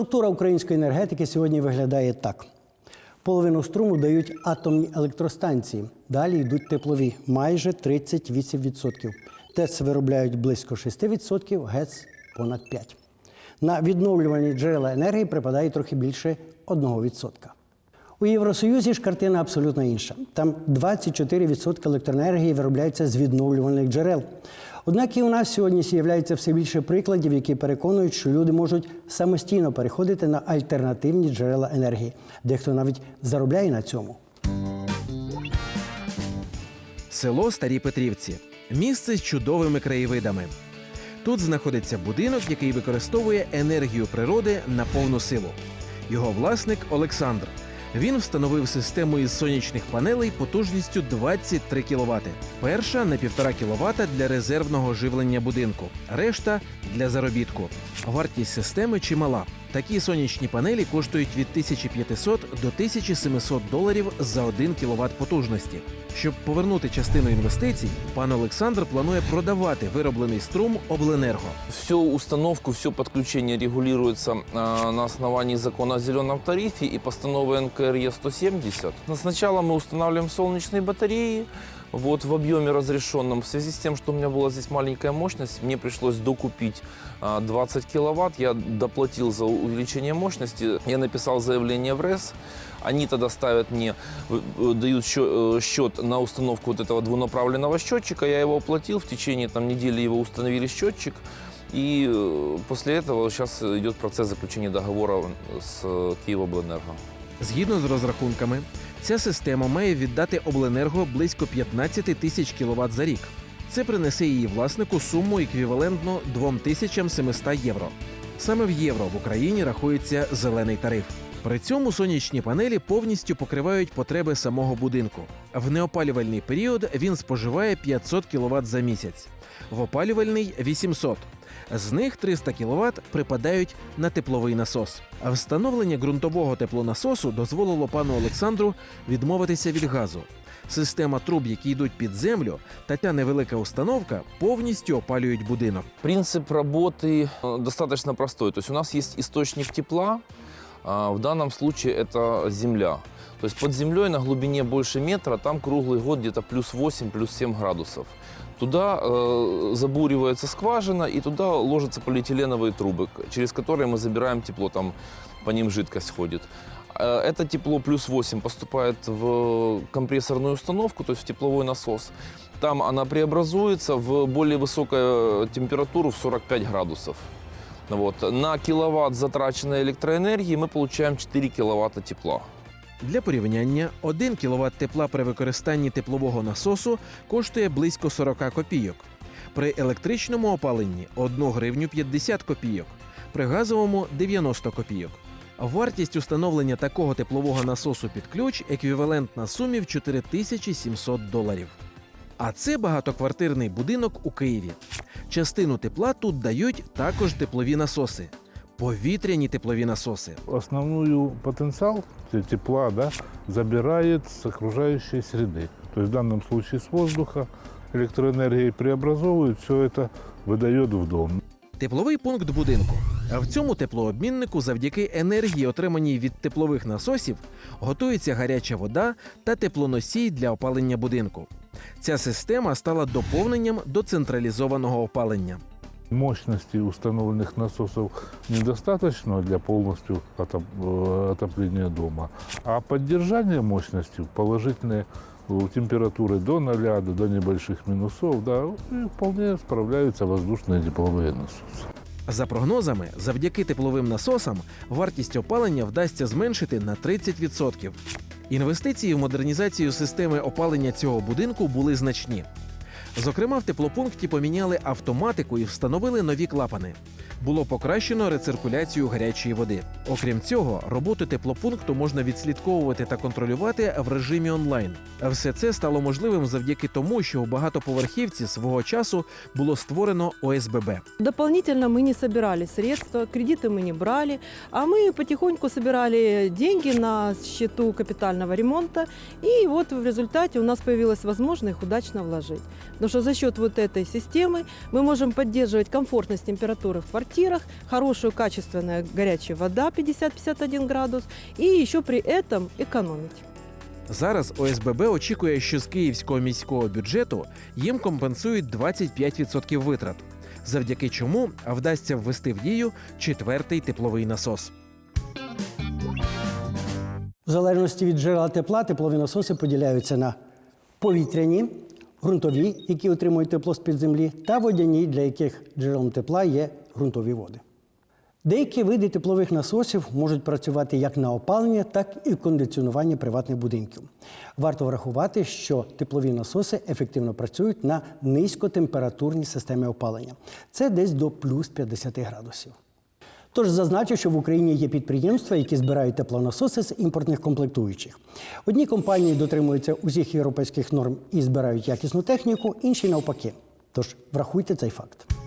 Структура української енергетики сьогодні виглядає так: половину струму дають атомні електростанції, далі йдуть теплові майже 38%. ТЕЦ виробляють близько 6%, ГЕЦ понад 5%. На відновлювані джерела енергії припадає трохи більше 1%. У Євросоюзі ж картина абсолютно інша. Там 24% електроенергії виробляється з відновлюваних джерел. Однак і у нас сьогодні з'являється все більше прикладів, які переконують, що люди можуть самостійно переходити на альтернативні джерела енергії. Дехто навіть заробляє на цьому. Село Старі Петрівці місце з чудовими краєвидами. Тут знаходиться будинок, який використовує енергію природи на повну силу. Його власник Олександр. Він встановив систему із сонячних панелей потужністю 23 кВт. Перша на 1,5 кВт для резервного живлення будинку, решта для заробітку. Вартість системи чимала. Такі сонячні панелі коштують від 1500 до 1700 доларів за 1 кВт потужності. Щоб повернути частину інвестицій, пан Олександр планує продавати вироблений струм обленерго. Всю установку, все подключение регулируется а, на основании закона о зеленом тарифе и постановы НКРЕ 170. Но Сначала мы устанавливаем солнечные батареи вот, в объеме разрешенном. В связи с тем, что у меня была здесь маленькая мощность, мне пришлось докупить а, 20 киловатт. Я доплатил за увеличение мощности. Я написал заявление в РЭС. Они тогда ставят мне, э, э, дают счё- э, счет на установку вот этого двунаправленного счетчика. Я его оплатил. В течение там, недели его установили счетчик. И э, после этого сейчас идет процесс заключения договора с э, Киевобленерго. Згідно з розрахунками, ця система має віддати обленерго близько 15 тисяч кВт за рік. Це принесе її власнику суму еквівалентну 2700 євро. Саме в євро в Україні рахується зелений тариф. При цьому сонячні панелі повністю покривають потреби самого будинку. В неопалювальний період він споживає 500 кВт за місяць, в опалювальний 800. З них 300 кВт припадають на тепловий насос. А встановлення ґрунтового теплонасосу дозволило пану Олександру відмовитися від газу. Система труб, які йдуть під землю, та ця невелика установка повністю опалюють будинок. Принцип работы э, достаточно простой. То есть у нас есть источник тепла, а, в данном случае это земля. То есть под землей на глубине больше метра, там круглый год где-то плюс 8, плюс 7 градусов. Туда э, забуривается скважина, и туда ложатся полиэтиленовые трубы, через которые мы забираем тепло, там по ним жидкость ходит. Э, Это тепло плюс 8 поступает в компрессорную установку, то есть в тепловой насос. Там она преобразуется в более высокую температуру в 45 градусов. Вот. На киловатт затраченной электроэнергии мы получаем 4 киловатта тепла. Для порівняння 1 кВт тепла при використанні теплового насосу коштує близько 40 копійок. При електричному опаленні 1 гривню 50 копійок, при газовому 90 копійок. Вартість установлення такого теплового насосу під ключ еквівалентна сумі в 4700 доларів. А це багатоквартирний будинок у Києві. Частину тепла тут дають також теплові насоси, повітряні теплові насоси. основную потенциал те- тепла да, забирает с окружающей среды. То есть в данном случае с воздуха электроэнергией преобразовывает, все это выдает в дом. Тепловий пункт будинку. А в цьому теплообміннику, завдяки енергії, отриманій від теплових насосів, готується гаряча вода та теплоносій для опалення будинку. Ця система стала доповненням до централізованого опалення. Мощности установленных насосов недостаточно для полностью отоп- э, отопления дома, а поддержание мощности положительной э, температуры до 0, до, до небольших минусов, да, и вполне справляются воздушные тепловые насосы. За прогнозами, завдяки тепловим насосам вартість опалення вдасться зменшити на 30%. Інвестиції в модернізацію системи опалення цього будинку були значні. Зокрема, в теплопункті поміняли автоматику і встановили нові клапани Було покращено рециркуляцію гарячої води. Окрім цього, роботу теплопункту можна відслідковувати та контролювати в режимі онлайн. А все це стало можливим завдяки тому, що у багатоповерхівці свого часу було створено ОСББ. Дополнительно мы не собирали средства, кредиты мы не брали, а мы потихоньку собирали деньги на счету капитального ремонта, и вот в результате у нас появилась возможность их удачно вложить. Потому что за счет вот этой системы мы можем поддерживать комфортность температуры в квартирах, хорошую качественная горячая вода 50-51 градус и еще при этом экономить. Зараз ОСББ очікує, що з київського міського бюджету їм компенсують 25% витрат, завдяки чому вдасться ввести в дію четвертий тепловий насос. В залежності від джерела тепла теплові насоси поділяються на повітряні, ґрунтові, які отримують тепло з-під землі, та водяні, для яких джерелом тепла є ґрунтові води. Деякі види теплових насосів можуть працювати як на опалення, так і кондиціонування приватних будинків. Варто врахувати, що теплові насоси ефективно працюють на низькотемпературній системі опалення. Це десь до плюс 50 градусів. Тож зазначу, що в Україні є підприємства, які збирають теплонасоси з імпортних комплектуючих. Одні компанії дотримуються усіх європейських норм і збирають якісну техніку, інші навпаки. Тож врахуйте цей факт.